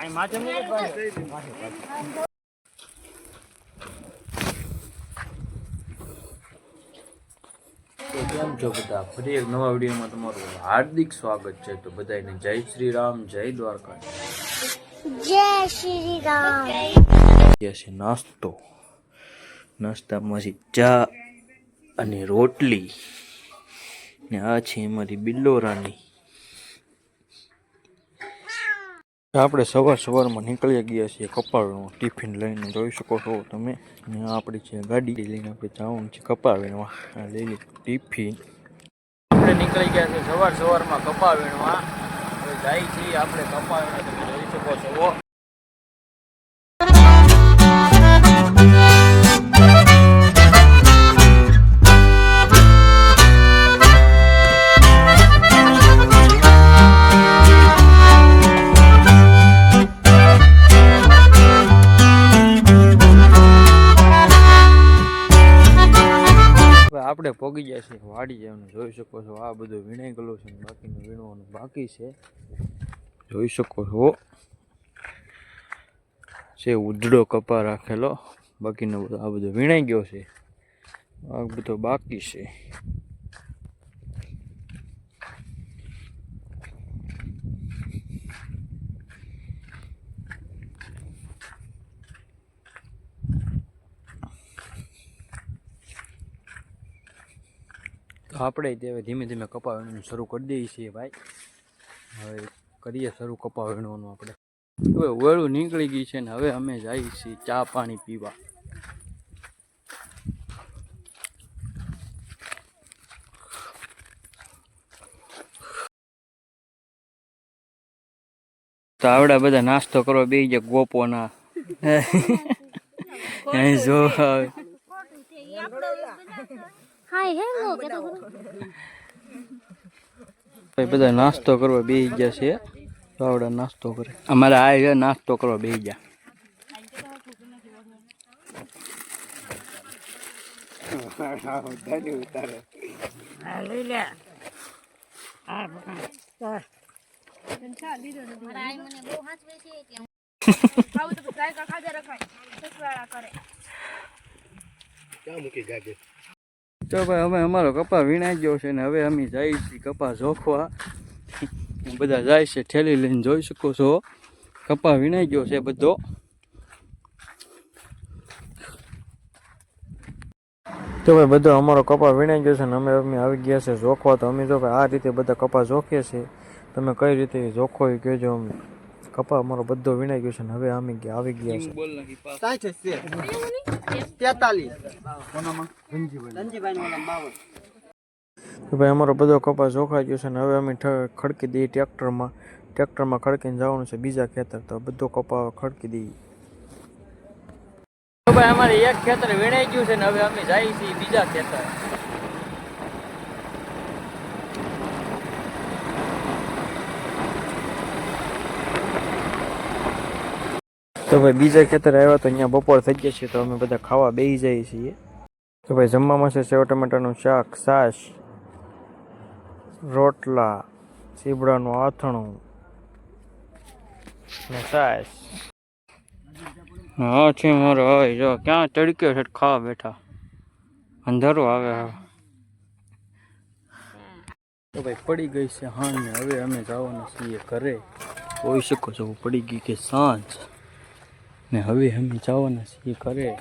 તો કેમ છો બધા ફરી એક નવા વિડીયોમાં તમારું હાર્દિક સ્વાગત છે. તો બધાને જય શ્રી રામ જય દ્વારકા જય શ્રી રામ. છે નાસ્તો. નાસ્તામાં છે ચા અને રોટલી. ને આ છે અમારી બિલ્લોરાની આપણે સવાર સવારમાં નીકળી ગયા છીએ કપાળનું ટિફિન લઈને. જોઈ શકો છો તમે. આપણી છે ગાડી. લઈને આપણે જવાનું છે કપાવીણમાં આ લઈ ટિફિન. આપણે નીકળી ગયા છીએ સવાર સવારમાં કપાવીણમાં હવે જાય છીએ આપણે કપાવીણ તમે જોઈ શકો છો. આપણે પોગી ગયા છીએ. વાડી એમને. જોઈ શકો છો આ બધું વીણાઈ ગયેલું છે બાકીનું વીણવાનું બાકી છે. જોઈ શકો છો. છે ઉધડો કપા રાખેલો. બાકીનો આ બધો વીણાઈ ગયો છે. આ બધો બાકી છે. તો આપણે તે હવે ધીમે ધીમે કપા વીણવાનું શરૂ કરી દઈએ છીએ ભાઈ. હવે કરીએ શરૂ કપા વીણવાનું આપણે. હવે વેળું નીકળી ગઈ છે ને હવે અમે જઈએ છીએ ચા પાણી પીવા. તો આવડા બધા નાસ્તો કરવા બે ગયા ગોપોના. અહીં જો હવે હે લો કે તો ભાઈ બધા નાસ્તો કરવા બેસી ગયા છે. તો આવડા નાસ્તો કરે. અમારે આ છે નાસ્તો કરવા બેસી ગયા. બહુ હાચવે છે એટલે તો ભાઈ અમે અમારો કપા વીણાઈ ગયો છે ને હવે અમે જઈએ છીએ કપા જોખવા. બધા જાય છે ઠેલી લઈને જોઈ શકો છો. કપા વીણાઈ ગયો છે બધો. તો ભાઈ બધો અમારો કપા વીણાઈ ગયો છે ને અમે અમે આવી ગયા છે જોખવા. તો અમે તો ભાઈ આ રીતે બધા કપા જોખીએ છીએ તમે કઈ રીતે જોખો એ કહેજો અમને. કપા અમારો બધો વીણાઈ ગયો છે હવે અમે ગયા- આવી ગયા છે. ભાઈ અમારો બધો કપા જોખાઈ ગયો છે ને હવે અમે ખડકી દઈએ ટ્રેક્ટરમાં. ટ્રેક્ટરમાં ખડકીને જવાનું છે બીજા ખેતર, તો બધો કપા ખડકી દઈએ. ભાઈ અમારે એક ખેતર વીણાઈ ગયું છે ને હવે અમે જઈએ છીએ બીજા ખેતર. તો ભાઈ બીજા ખેતર આવ્યા તો અહીંયા બપોર થઈ ગયા છે તો અમે બધા ખાવા બેસી જઈએ છીએ. તો ભાઈ જમવામાં છે સેવ ટમેટાનું શાક છાશ રોટલા સીબડાનું આથણું ને છાશ. હા છે મારો હવે જો ક્યાં તડક્યો છે ખાવા બેઠા. અંધારું આવે હવે. તો ભાઈ પડી ગઈ છે હાંજ ને હવે અમે જવાના છીએ ઘરે. કોઈ શકો છો પડી ગઈ કે સાંજ. ને હવે અમે જવાના છીએ ઘરે.